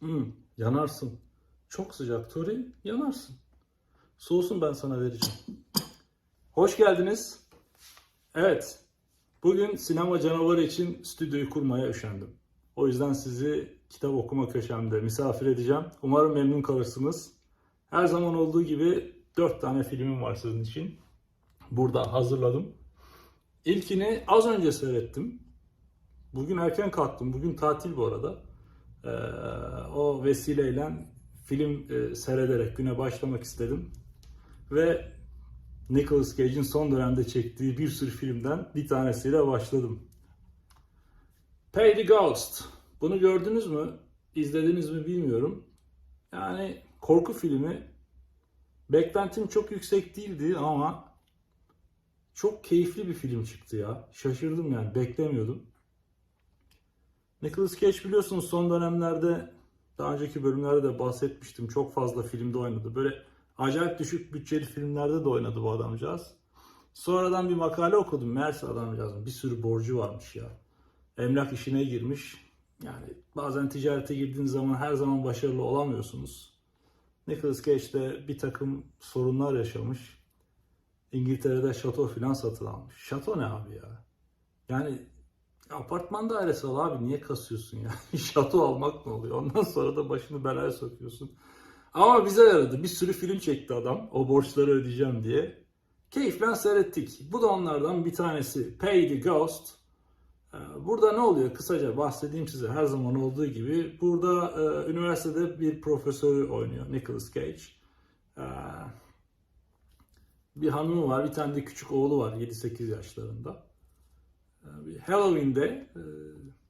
Hmm, yanarsın. Çok sıcak Tori, yanarsın. Soğusun ben sana vereceğim. Hoş geldiniz. Evet, bugün sinema canavarı için stüdyoyu kurmaya üşendim. O yüzden sizi kitap okuma köşemde misafir edeceğim. Umarım memnun kalırsınız. Her zaman olduğu gibi 4 tane filmim var sizin için. Burada hazırladım. İlkini az önce seyrettim. Bugün erken kalktım. Bugün tatil bu arada. Ee, o vesileyle film e, seyrederek güne başlamak istedim. Ve Nicolas Cage'in son dönemde çektiği bir sürü filmden bir tanesiyle başladım. Pay the Ghost. Bunu gördünüz mü? İzlediniz mi bilmiyorum. Yani korku filmi. Beklentim çok yüksek değildi ama çok keyifli bir film çıktı ya. Şaşırdım yani beklemiyordum. Nicolas Cage biliyorsunuz son dönemlerde daha önceki bölümlerde de bahsetmiştim. Çok fazla filmde oynadı. Böyle acayip düşük bütçeli filmlerde de oynadı bu adamcağız. Sonradan bir makale okudum. Meğerse adamcağızın bir sürü borcu varmış ya. Emlak işine girmiş. Yani bazen ticarete girdiğiniz zaman her zaman başarılı olamıyorsunuz. Nicolas Cage de bir takım sorunlar yaşamış. İngiltere'de şato filan satın almış. Şato ne abi ya? Yani apartman dairesi al abi niye kasıyorsun ya? şato almak ne oluyor? Ondan sonra da başını belaya sokuyorsun. Ama bize yaradı. Bir sürü film çekti adam. O borçları ödeyeceğim diye. Keyifle seyrettik. Bu da onlardan bir tanesi. Pay the Ghost. Ee, Burada ne oluyor? Kısaca bahsedeyim size her zaman olduğu gibi. Burada e, üniversitede bir profesörü oynuyor Nicolas Cage. Ee, bir hanımı var, bir tane de küçük oğlu var 7-8 yaşlarında. Ee, bir Halloween'de, e,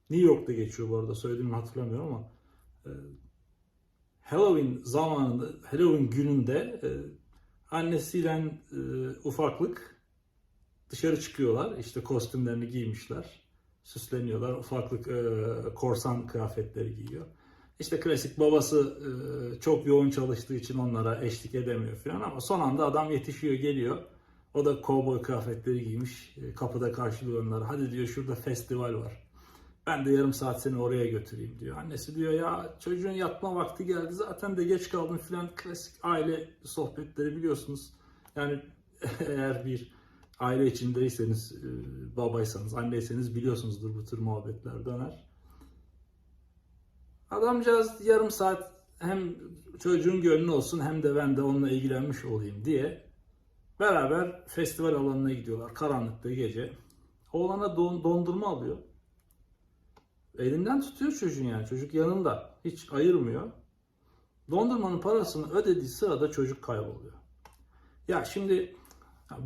New York'ta geçiyor bu arada söylediğimi hatırlamıyorum ama e, Halloween zamanında, Halloween gününde e, annesiyle ufaklık dışarı çıkıyorlar. İşte kostümlerini giymişler. Süsleniyorlar. Ufaklık korsan kıyafetleri giyiyor. İşte klasik babası çok yoğun çalıştığı için onlara eşlik edemiyor falan ama son anda adam yetişiyor geliyor. O da kovboy kıyafetleri giymiş. E, kapıda karşılıyor onları. Hadi diyor şurada festival var. Ben de yarım saat seni oraya götüreyim diyor. Annesi diyor ya çocuğun yatma vakti geldi zaten de geç kaldın filan klasik aile sohbetleri biliyorsunuz. Yani eğer bir aile içindeyseniz, e, babaysanız, anneyseniz biliyorsunuzdur bu tür muhabbetler döner. Adamcağız yarım saat hem çocuğun gönlü olsun hem de ben de onunla ilgilenmiş olayım diye beraber festival alanına gidiyorlar. Karanlıkta gece. Oğlana don- dondurma alıyor. Elinden tutuyor çocuğun yani. Çocuk yanında. Hiç ayırmıyor. Dondurmanın parasını ödediği sırada çocuk kayboluyor. Ya şimdi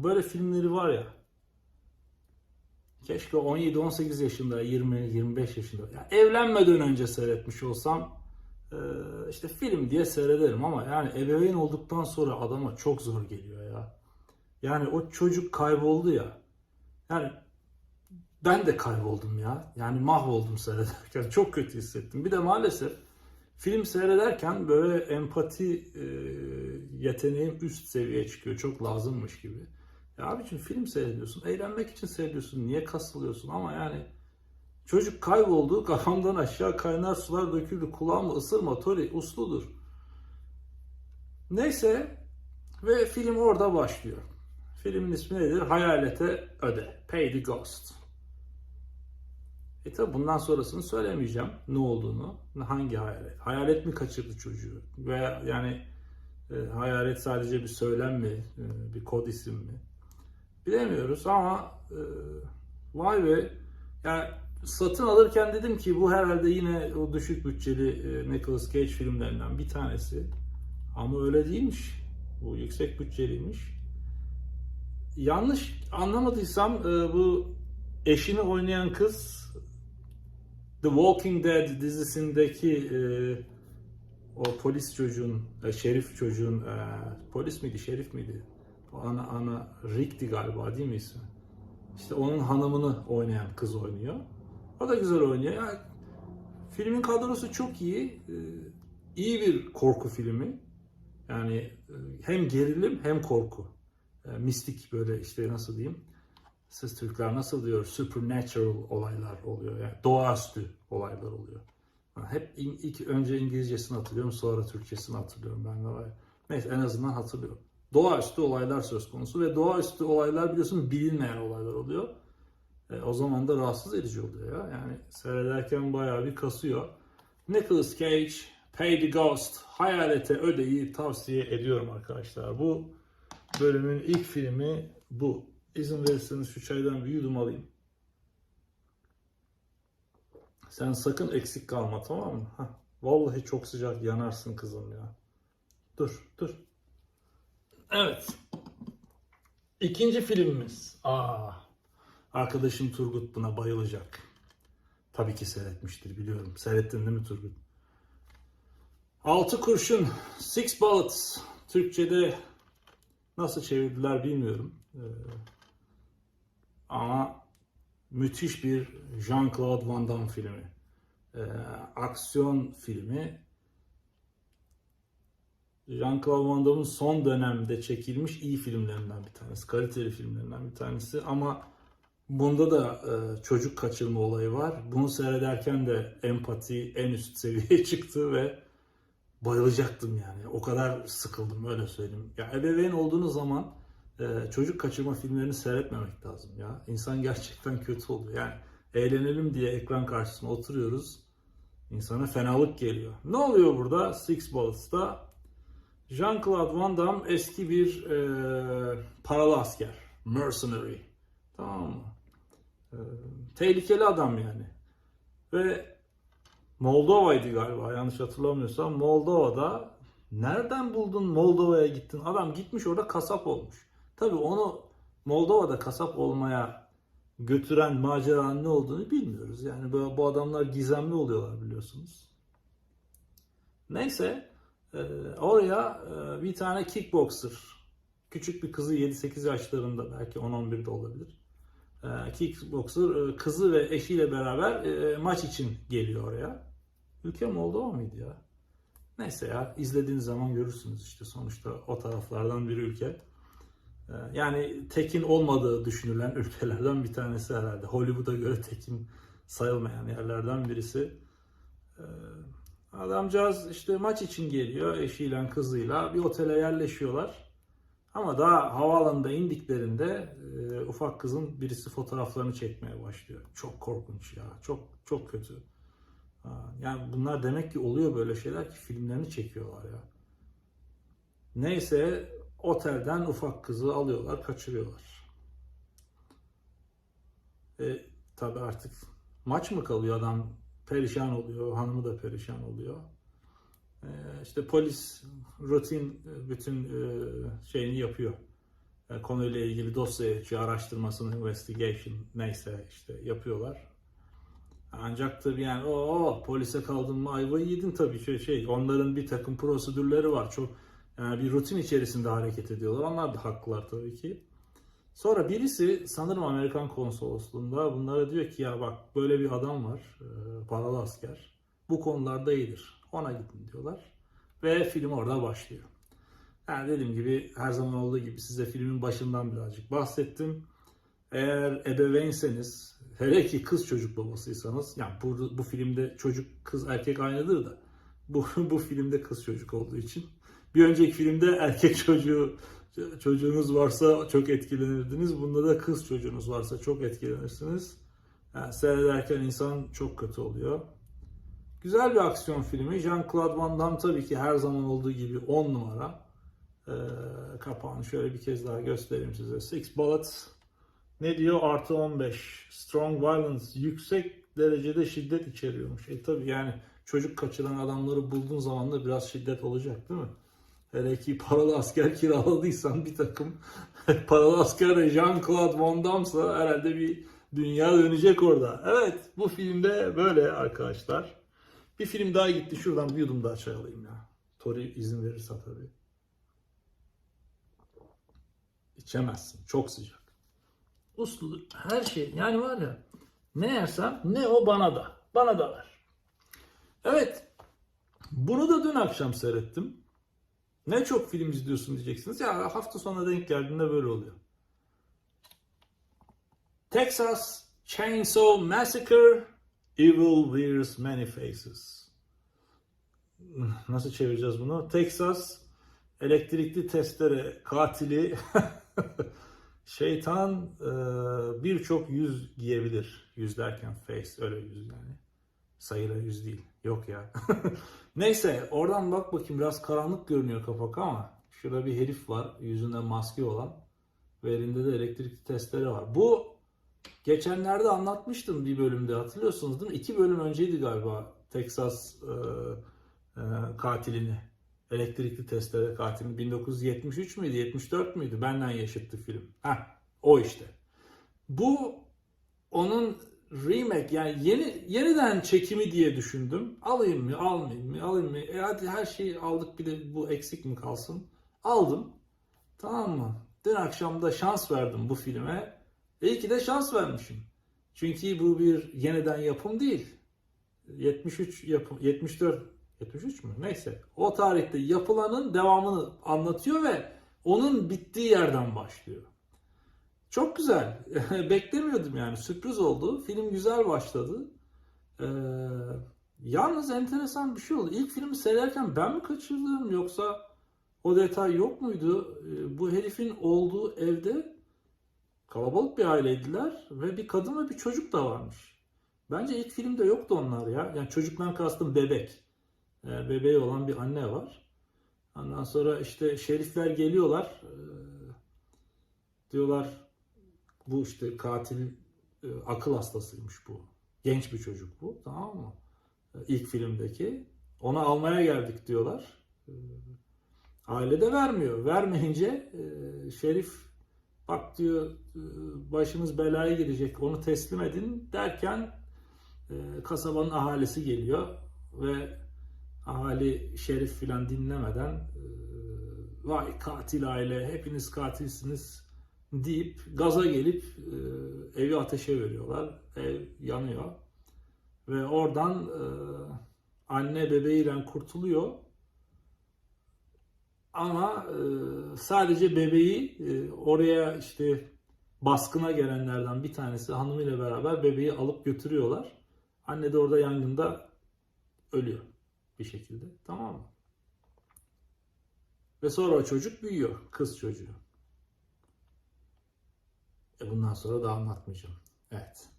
böyle filmleri var ya. Keşke 17-18 yaşında, 20-25 yaşında. Ya evlenmeden önce seyretmiş olsam işte film diye seyrederim ama yani ebeveyn olduktan sonra adama çok zor geliyor ya. Yani o çocuk kayboldu ya. Yani ben de kayboldum ya. Yani mahvoldum seyrederken. Çok kötü hissettim. Bir de maalesef film seyrederken böyle empati e, yeteneğim üst seviyeye çıkıyor. Çok lazımmış gibi. Ya abicim film seyrediyorsun. Eğlenmek için seyrediyorsun. Niye kasılıyorsun? Ama yani çocuk kayboldu. Kafamdan aşağı kaynar sular döküldü. Kulağımı ısırma Tori. Usludur. Neyse ve film orada başlıyor. Filmin ismi nedir? Hayalete öde. Pay the Ghost. E tabi bundan sonrasını söylemeyeceğim. Ne olduğunu, hangi hayalet. Hayalet mi kaçırdı çocuğu? Veya yani e, hayalet sadece bir söylem mi, e, bir kod isim mi? Bilemiyoruz ama e, vay be. Yani satın alırken dedim ki bu herhalde yine o düşük bütçeli e, Nicolas Cage filmlerinden bir tanesi. Ama öyle değilmiş. Bu yüksek bütçeliymiş. Yanlış anlamadıysam e, bu eşini oynayan kız The Walking Dead dizisindeki e, o polis çocuğun, e, şerif çocuğun, polis miydi, şerif miydi? O ana, ana Rick'ti galiba değil mi ismi? İşte onun hanımını oynayan kız oynuyor. O da güzel oynuyor. Yani, filmin kadrosu çok iyi. İyi bir korku filmi. Yani hem gerilim hem korku. E, mistik böyle işte nasıl diyeyim. Siz Türkler nasıl diyor? Supernatural olaylar oluyor. Yani doğaüstü olaylar oluyor. Hep in- ilk önce İngilizcesini hatırlıyorum sonra Türkçesini hatırlıyorum ben de. Neyse en azından hatırlıyorum. Doğaüstü olaylar söz konusu ve doğaüstü olaylar biliyorsun bilinmeyen olaylar oluyor. E, o zaman da rahatsız edici oluyor ya. Yani seyrederken bayağı bir kasıyor. Nicolas Cage, Pay the Ghost, Hayalete Öde'yi tavsiye ediyorum arkadaşlar. Bu bölümün ilk filmi bu. İzin verirseniz şu çaydan bir yudum alayım. Sen sakın eksik kalma tamam mı? Hah. Vallahi çok sıcak yanarsın kızım ya. Dur dur. Evet. İkinci filmimiz. Aa, arkadaşım Turgut buna bayılacak. Tabii ki seyretmiştir biliyorum. Seyrettin değil mi Turgut? Altı kurşun. Six bullets. Türkçe'de nasıl çevirdiler bilmiyorum. Ee, ama müthiş bir Jean-Claude Van Damme filmi. Ee, aksiyon filmi. Jean-Claude Van Damme'ın son dönemde çekilmiş iyi filmlerinden bir tanesi. Kaliteli filmlerinden bir tanesi ama bunda da e, çocuk kaçırma olayı var. Bunu seyrederken de empati en üst seviyeye çıktı ve bayılacaktım yani. O kadar sıkıldım öyle söyleyeyim. Ya ebeveyn olduğunuz zaman e, çocuk kaçırma filmlerini seyretmemek lazım ya. İnsan gerçekten kötü oluyor. Yani eğlenelim diye ekran karşısına oturuyoruz. İnsana fenalık geliyor. Ne oluyor burada? Six Bullets'ta Jean-Claude Van Damme eski bir e, paralı asker. Mercenary. Tamam mı? E, tehlikeli adam yani. Ve Moldova'ydı galiba yanlış hatırlamıyorsam. Moldova'da nereden buldun Moldova'ya gittin? Adam gitmiş orada kasap olmuş. Tabii onu Moldova'da kasap olmaya götüren maceranın ne olduğunu bilmiyoruz. Yani böyle bu adamlar gizemli oluyorlar biliyorsunuz. Neyse e, oraya e, bir tane kickboxer küçük bir kızı 7-8 yaşlarında belki 10-11'de olabilir. E, kickboxer e, kızı ve eşiyle beraber e, maç için geliyor oraya. Ülke Moldova mıydı ya? Neyse ya izlediğiniz zaman görürsünüz işte sonuçta o taraflardan bir ülke. Ee, Yani tekin olmadığı düşünülen ülkelerden bir tanesi herhalde. Hollywood'a göre tekin sayılmayan yerlerden birisi. Ee, Adamcağız işte maç için geliyor eşiyle kızıyla bir otele yerleşiyorlar. Ama daha havaalanında indiklerinde e, ufak kızın birisi fotoğraflarını çekmeye başlıyor. Çok korkunç ya. Çok çok kötü. Ha, Yani bunlar demek ki oluyor böyle şeyler ki filmlerini çekiyorlar ya. Neyse otelden ufak kızı alıyorlar, kaçırıyorlar. E, tabi artık maç mı kalıyor adam perişan oluyor, hanımı da perişan oluyor. E, işte polis rutin e, bütün e, şeyini yapıyor. E, konuyla ilgili dosya araştırmasını, investigation neyse işte yapıyorlar. Ancak tabii yani o, polise kaldın mı ayvayı yedin tabii şey, şey onların bir takım prosedürleri var. Çok yani bir rutin içerisinde hareket ediyorlar. Onlar da haklılar tabii ki. Sonra birisi sanırım Amerikan konsolosluğunda bunlara diyor ki ya bak böyle bir adam var paralı asker. Bu konularda iyidir. Ona gidin diyorlar. Ve film orada başlıyor. Yani dediğim gibi her zaman olduğu gibi size filmin başından birazcık bahsettim. Eğer ebeveynseniz, hele ki kız çocuk babasıysanız, yani bu, bu filmde çocuk kız erkek aynıdır da bu, bu filmde kız çocuk olduğu için. Bir önceki filmde erkek çocuğu çocuğunuz varsa çok etkilenirdiniz. Bunda da kız çocuğunuz varsa çok etkilenirsiniz. Yani seyrederken insan çok kötü oluyor. Güzel bir aksiyon filmi. Jean-Claude Van Damme tabii ki her zaman olduğu gibi 10 numara. Ee, kapağını şöyle bir kez daha göstereyim size. Six Bullets ne diyor? Artı 15. Strong Violence. Yüksek derecede şiddet içeriyormuş. E tabii yani çocuk kaçıran adamları bulduğun zaman da biraz şiddet olacak değil mi? Hele ki paralı asker kiraladıysan bir takım paralı asker de Jean-Claude Van Damme'sa herhalde bir dünya dönecek orada. Evet bu filmde böyle arkadaşlar. Bir film daha gitti. Şuradan bir yudum daha çay alayım ya. Tori izin verirse tabii. İçemezsin. Çok sıcak. Uslu her şey yani var ya ne yersem ne o bana da. Bana da ver. Evet. Bunu da dün akşam seyrettim. Ne çok film izliyorsun diyeceksiniz. Ya hafta sonuna denk geldiğinde böyle oluyor. Texas Chainsaw Massacre Evil Wears Many Faces. nasıl çevireceğiz bunu? Texas elektrikli testere katili şeytan e, birçok yüz giyebilir. Yüz derken face öyle yüz yani. Sayılı yüz değil. Yok ya. Neyse oradan bak bakayım biraz karanlık görünüyor kapak ama şurada bir herif var yüzünde maske olan ve elinde de elektrikli testere var. Bu geçenlerde anlatmıştım bir bölümde hatırlıyorsunuz değil mi? İki bölüm önceydi galiba Texas e, e, katilini. Elektrikli testere katilini 1973 müydü 74 müydü? Benden yaşıttı film. Heh, o işte. Bu onun remake yani yeni yeniden çekimi diye düşündüm. Alayım mı, almayayım mı, alayım mı? E hadi her şeyi aldık bir de bu eksik mi kalsın? Aldım. Tamam mı? Dün akşam da şans verdim bu filme. İyi ki de şans vermişim. Çünkü bu bir yeniden yapım değil. 73 yapım 74 73 mü? Neyse. O tarihte yapılanın devamını anlatıyor ve onun bittiği yerden başlıyor. Çok güzel. Beklemiyordum yani. Sürpriz oldu. Film güzel başladı. Ee, yalnız enteresan bir şey oldu. İlk filmi seyrederken ben mi kaçırdım yoksa o detay yok muydu? Ee, bu herifin olduğu evde kalabalık bir aileydiler ve bir kadın ve bir çocuk da varmış. Bence ilk filmde yoktu onlar ya. Yani çocuktan kastım bebek. Ee, bebeği olan bir anne var. Ondan sonra işte şerifler geliyorlar. Ee, diyorlar bu işte katil e, akıl hastasıymış bu. Genç bir çocuk bu. Tamam mı? E, İlk filmdeki. Onu almaya geldik diyorlar. Aile de vermiyor. Vermeyince e, Şerif bak diyor e, başınız belaya girecek onu teslim edin derken e, kasabanın ahalisi geliyor ve ahali Şerif filan dinlemeden e, vay katil aile hepiniz katilsiniz deyip gaza gelip evi ateşe veriyorlar. Ev yanıyor. Ve oradan anne bebeğiyle kurtuluyor. Ama e, sadece bebeği e, oraya işte baskına gelenlerden bir tanesi hanımıyla beraber bebeği alıp götürüyorlar. Anne de orada yangında ölüyor bir şekilde. Tamam mı? Ve sonra o çocuk büyüyor. Kız çocuğu. E bundan sonra da anlatmayacağım. Evet.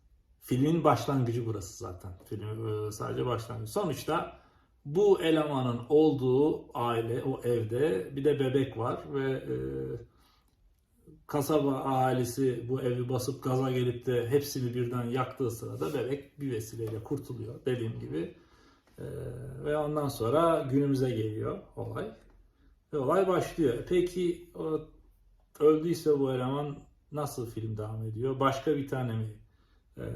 Filmin başlangıcı burası zaten. Film e, sadece başlangıcı. Sonuçta bu elemanın olduğu aile, o evde bir de bebek var ve e, kasaba ahalisi bu evi basıp gaza gelip de hepsini birden yaktığı sırada bebek bir vesileyle kurtuluyor dediğim gibi. E, ve ondan sonra günümüze geliyor olay. Ve olay başlıyor. E Peki o öldüyse bu eleman nasıl film devam ediyor? Başka bir tane mi e,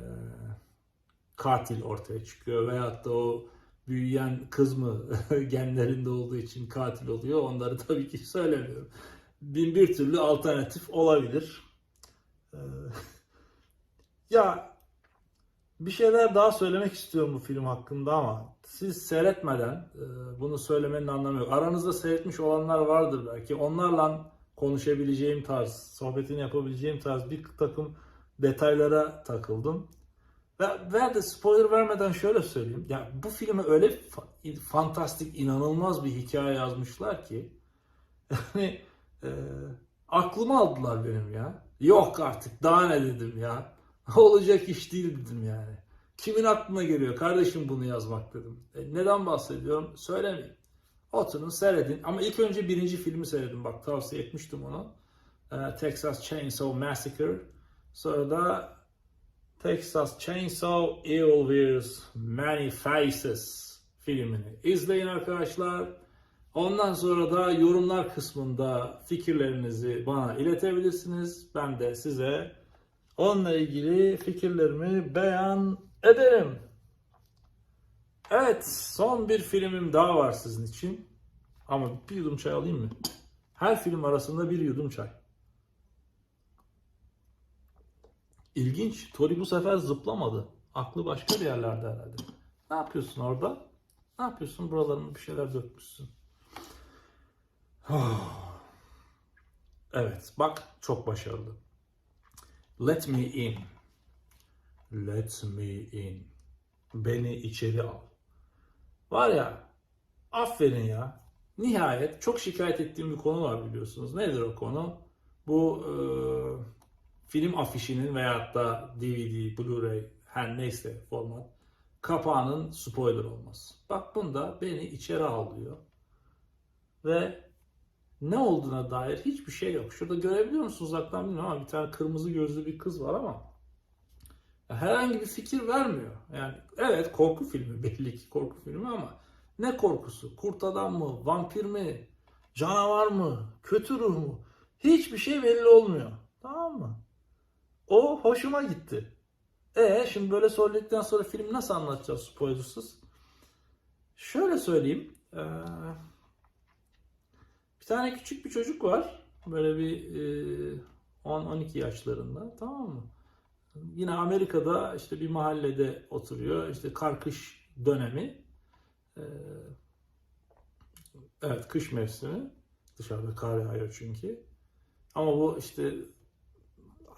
katil ortaya çıkıyor? Veyahut da o büyüyen kız mı genlerinde olduğu için katil oluyor? Onları tabii ki söylemiyorum. Bin bir türlü alternatif olabilir. E, ya bir şeyler daha söylemek istiyorum bu film hakkında ama siz seyretmeden e, bunu söylemenin anlamı yok. Aranızda seyretmiş olanlar vardır belki. Onlarla konuşabileceğim tarz, sohbetini yapabileceğim tarz bir takım detaylara takıldım. Ve, ve de spoiler vermeden şöyle söyleyeyim. Ya bu filme öyle fa- fantastik, inanılmaz bir hikaye yazmışlar ki yani e, aklımı aldılar benim ya. Yok artık daha ne dedim ya. Olacak iş değil dedim yani. Kimin aklına geliyor kardeşim bunu yazmak dedim. E, neden bahsediyorum söylemeyeyim. Oturun seyredin. Ama ilk önce birinci filmi seyredin. Bak tavsiye etmiştim onu. Ee, Texas Chainsaw Massacre. Sonra da Texas Chainsaw Evil Wears Many Faces filmini izleyin arkadaşlar. Ondan sonra da yorumlar kısmında fikirlerinizi bana iletebilirsiniz. Ben de size onunla ilgili fikirlerimi beyan ederim. Evet, son bir filmim daha var sizin için. Ama bir yudum çay alayım mı? Her film arasında bir yudum çay. İlginç. Tori bu sefer zıplamadı. Aklı başka bir yerlerde herhalde. Ne yapıyorsun orada? Ne yapıyorsun? Buralarına bir şeyler dökmüşsün. Evet, bak çok başarılı. Let me in. Let me in. Beni içeri al. Var ya Aferin ya. Nihayet çok şikayet ettiğim bir konu var biliyorsunuz. Nedir o konu? Bu e, film afişinin veyahut da DVD, Blu-ray her neyse format kapağının spoiler olması. Bak bunda beni içeri alıyor. Ve ne olduğuna dair hiçbir şey yok. Şurada görebiliyor musunuz uzaktan bilmiyorum ama bir tane kırmızı gözlü bir kız var ama herhangi bir fikir vermiyor. Yani evet korku filmi belli ki korku filmi ama ne korkusu? Kurt adam mı? Vampir mi? Canavar mı? Kötü ruh mu? Hiçbir şey belli olmuyor. Tamam mı? O hoşuma gitti. E şimdi böyle söyledikten sonra film nasıl anlatacağız spoilersız? Şöyle söyleyeyim. Ee, bir tane küçük bir çocuk var. Böyle bir e, 10-12 yaşlarında. Tamam mı? Yine Amerika'da işte bir mahallede oturuyor. İşte kar kış dönemi. Ee, evet kış mevsimi. Dışarıda kar yağıyor çünkü. Ama bu işte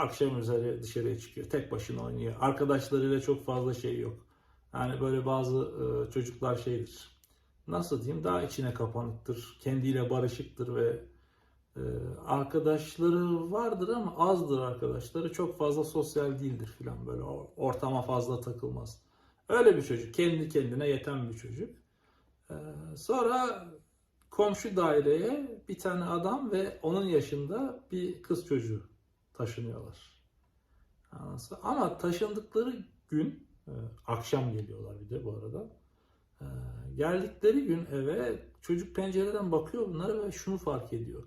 akşam üzeri dışarıya çıkıyor. Tek başına oynuyor. Arkadaşlarıyla çok fazla şey yok. Yani böyle bazı e, çocuklar şeydir. Nasıl diyeyim? Daha içine kapanıktır. Kendiyle barışıktır ve e, arkadaşları vardır ama azdır arkadaşları. Çok fazla sosyal değildir filan böyle. Ortama fazla takılmaz. Öyle bir çocuk. Kendi kendine yeten bir çocuk. E, sonra komşu daireye bir tane adam ve onun yaşında bir kız çocuğu taşınıyorlar. Ama taşındıkları gün, e, akşam geliyorlar bir de bu arada. E, geldikleri gün eve çocuk pencereden bakıyor bunlara ve şunu fark ediyor.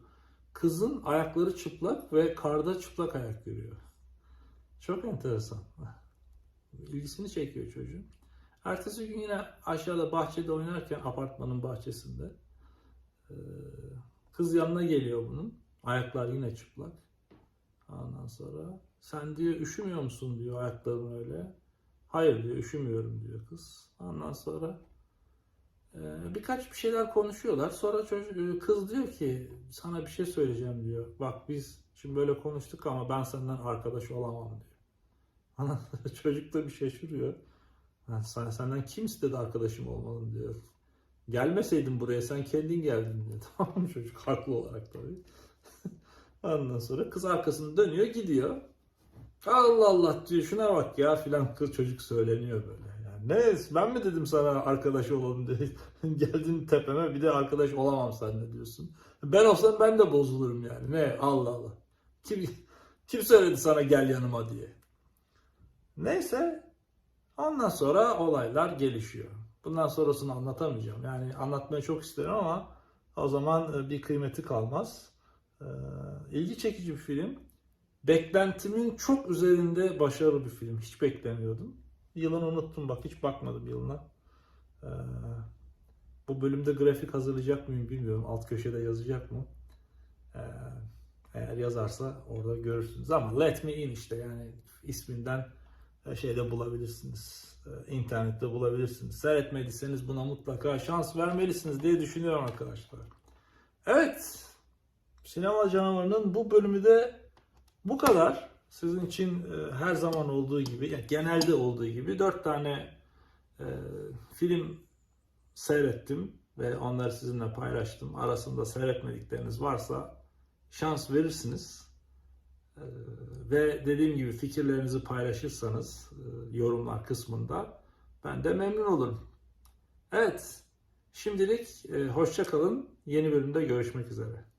Kızın ayakları çıplak ve karda çıplak ayak görüyor. Çok enteresan. İlgisini çekiyor çocuğun. Ertesi gün yine aşağıda bahçede oynarken apartmanın bahçesinde e, kız yanına geliyor bunun. Ayaklar yine çıplak. Ondan sonra sen diyor üşümüyor musun diyor ayakların öyle. Hayır diyor üşümüyorum diyor kız. Ondan sonra e, birkaç bir şeyler konuşuyorlar. Sonra çocuk, e, kız diyor ki sana bir şey söyleyeceğim diyor. Bak biz şimdi böyle konuştuk ama ben senden arkadaş olamam diyor. Ana çocuk da bir şaşırıyor. "Ha, sen, senden kim istedi arkadaşım olmalım diyor. Gelmeseydin buraya sen kendin geldin diyor. Tamam mı çocuk haklı olarak tabii. Ondan sonra kız arkasını dönüyor gidiyor. Allah Allah diyor şuna bak ya filan kız çocuk söyleniyor böyle. Yani ne ben mi dedim sana arkadaş olalım diye. Geldin tepeme bir de arkadaş olamam seninle diyorsun. Ben olsam ben de bozulurum yani. Ne Allah Allah. Kim, kim söyledi sana gel yanıma diye. Neyse ondan sonra olaylar gelişiyor. Bundan sonrasını anlatamayacağım. Yani anlatmayı çok isterim ama o zaman e, bir kıymeti kalmaz. Ee, ilgi çekici bir film. Beklentimin çok üzerinde başarılı bir film. Hiç beklemiyordum. Yılını unuttum bak hiç bakmadım yılına. Ee, bu bölümde grafik hazırlayacak mıyım bilmiyorum. Alt köşede yazacak mı? Ee, eğer yazarsa orada görürsünüz. Ama Let Me In işte yani isminden e, şeyde bulabilirsiniz. Ee, internette bulabilirsiniz. Seyretmediyseniz buna mutlaka şans vermelisiniz diye düşünüyorum arkadaşlar. Evet. Sinema canavarının bu bölümü de bu kadar. Sizin için e, her zaman olduğu gibi, yani genelde olduğu gibi dört tane e, film seyrettim ve onları sizinle paylaştım. Arasında seyretmedikleriniz varsa şans verirsiniz. E, ve dediğim gibi fikirlerinizi paylaşırsanız e, yorumlar kısmında ben de memnun olurum. Evet, şimdilik e, hoşça kalın. Yeni bölümde görüşmek üzere.